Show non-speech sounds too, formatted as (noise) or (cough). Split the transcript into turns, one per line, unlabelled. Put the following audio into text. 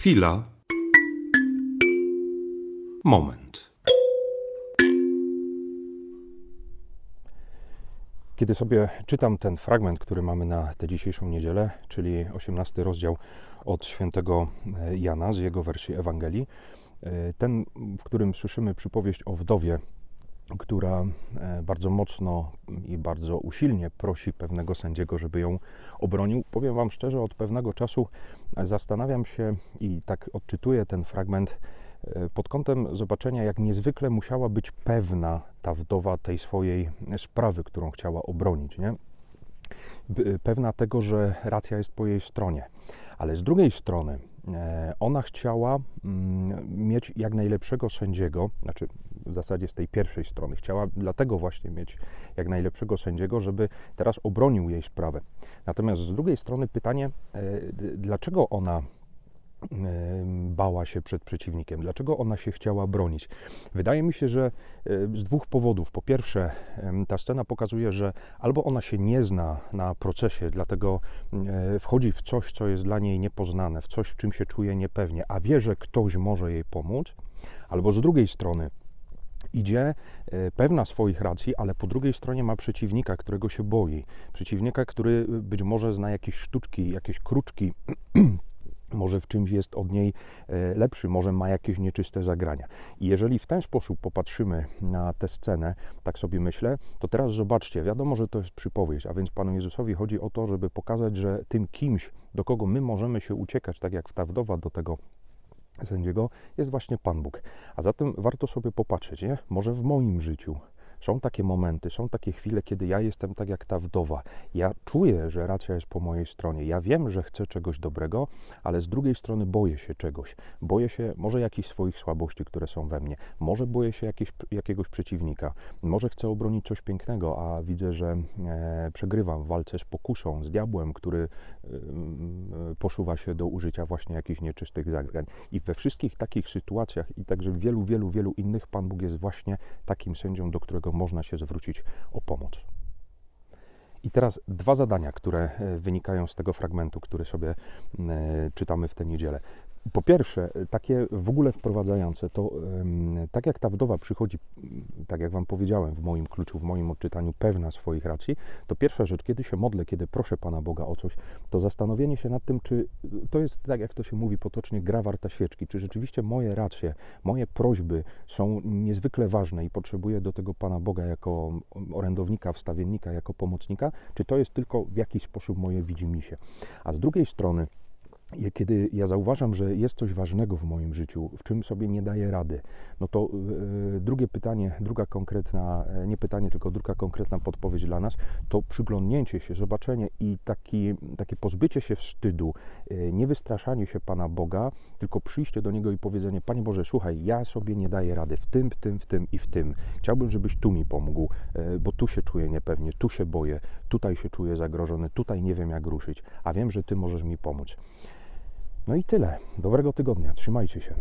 Chwila. Moment.
Kiedy sobie czytam ten fragment, który mamy na tę dzisiejszą niedzielę, czyli 18 rozdział od świętego e, Jana z jego wersji Ewangelii, e, ten, w którym słyszymy przypowieść o wdowie, która e, bardzo mocno i bardzo usilnie prosi pewnego sędziego, żeby ją obronił. Powiem Wam szczerze, od pewnego czasu zastanawiam się i tak odczytuję ten fragment e, pod kątem zobaczenia, jak niezwykle musiała być pewna ta wdowa tej swojej sprawy, którą chciała obronić. Nie? B- Pewna tego, że racja jest po jej stronie. Ale z drugiej strony, e, ona chciała mm, mieć jak najlepszego sędziego, znaczy w zasadzie z tej pierwszej strony, chciała dlatego właśnie mieć jak najlepszego sędziego, żeby teraz obronił jej sprawę. Natomiast z drugiej strony pytanie, e, dlaczego ona bała się przed przeciwnikiem, dlaczego ona się chciała bronić. Wydaje mi się, że e, z dwóch powodów. Po pierwsze, ta scena pokazuje, że albo ona się nie zna na procesie, dlatego e, wchodzi w coś, co jest dla niej niepoznane, w coś, w czym się czuje niepewnie, a wie, że ktoś może jej pomóc, albo z drugiej strony idzie e, pewna swoich racji, ale po drugiej stronie ma przeciwnika, którego się boi. Przeciwnika, który być może zna jakieś sztuczki, jakieś kruczki. (clears throat) Może w czymś jest od niej e, lepszy, może ma jakieś nieczyste zagrania. I jeżeli w ten sposób popatrzymy na tę scenę, tak sobie myślę, to teraz zobaczcie, wiadomo, że to jest przypowieść, a więc Panu Jezusowi chodzi o to, żeby pokazać, że tym kimś, do kogo my możemy się uciekać, tak jak ta wdowa do tego sędziego jest właśnie Pan Bóg. A zatem warto sobie popatrzeć, nie? Może w moim życiu są takie momenty, są takie chwile, kiedy ja jestem tak jak ta wdowa. Ja czuję, że racja jest po mojej stronie. Ja wiem, że chcę czegoś dobrego, ale z drugiej strony boję się czegoś. Boję się może jakichś swoich słabości, które są we mnie. Może boję się jakiegoś przeciwnika. Może chcę obronić coś pięknego, a widzę, że e, przegrywam w walce z pokusą, z diabłem, który e, się do użycia właśnie jakichś nieczystych zagrań. I we wszystkich takich sytuacjach i także w wielu, wielu, wielu innych Pan Bóg jest właśnie takim sędzią, do którego można się zwrócić o pomoc. I teraz dwa zadania, które e, wynikają z tego fragmentu, który sobie e, czytamy w tę niedzielę. Po pierwsze, e, takie w ogóle wprowadzające, to tak jak ta wdowa przychodzi, tak jak Wam powiedziałem, w moim kluczu, w moim odczytaniu, pewna swoich racji, to pierwsza rzecz, kiedy się modlę, kiedy proszę Pana Boga o coś, to zastanowienie się nad tym, czy to jest, tak jak to się mówi potocznie, gra warta świeczki, czy rzeczywiście moje racje, moje prośby są niezwykle ważne i potrzebuję do tego Pana Boga jako orędownika, wstawiennika, jako pomocnika, czy to jest tylko w jakiś sposób moje widzimisię. A z drugiej strony, kiedy ja zauważam, że jest coś ważnego w moim życiu, w czym sobie nie daję rady, no to e, drugie pytanie, druga konkretna, e, nie pytanie, tylko druga konkretna podpowiedź dla nas, to przyglądnięcie się, zobaczenie i taki, takie pozbycie się wstydu, e, nie wystraszanie się Pana Boga, tylko przyjście do Niego i powiedzenie, Panie Boże, słuchaj, ja sobie nie daję rady w tym, w tym, w tym i w tym. Chciałbym, żebyś tu mi pomógł, bo tu się czuję niepewnie, tu się boję, tutaj się czuję zagrożony, tutaj nie wiem jak ruszyć, a wiem, że Ty możesz mi pomóc. No i tyle. Dobrego tygodnia. Trzymajcie się.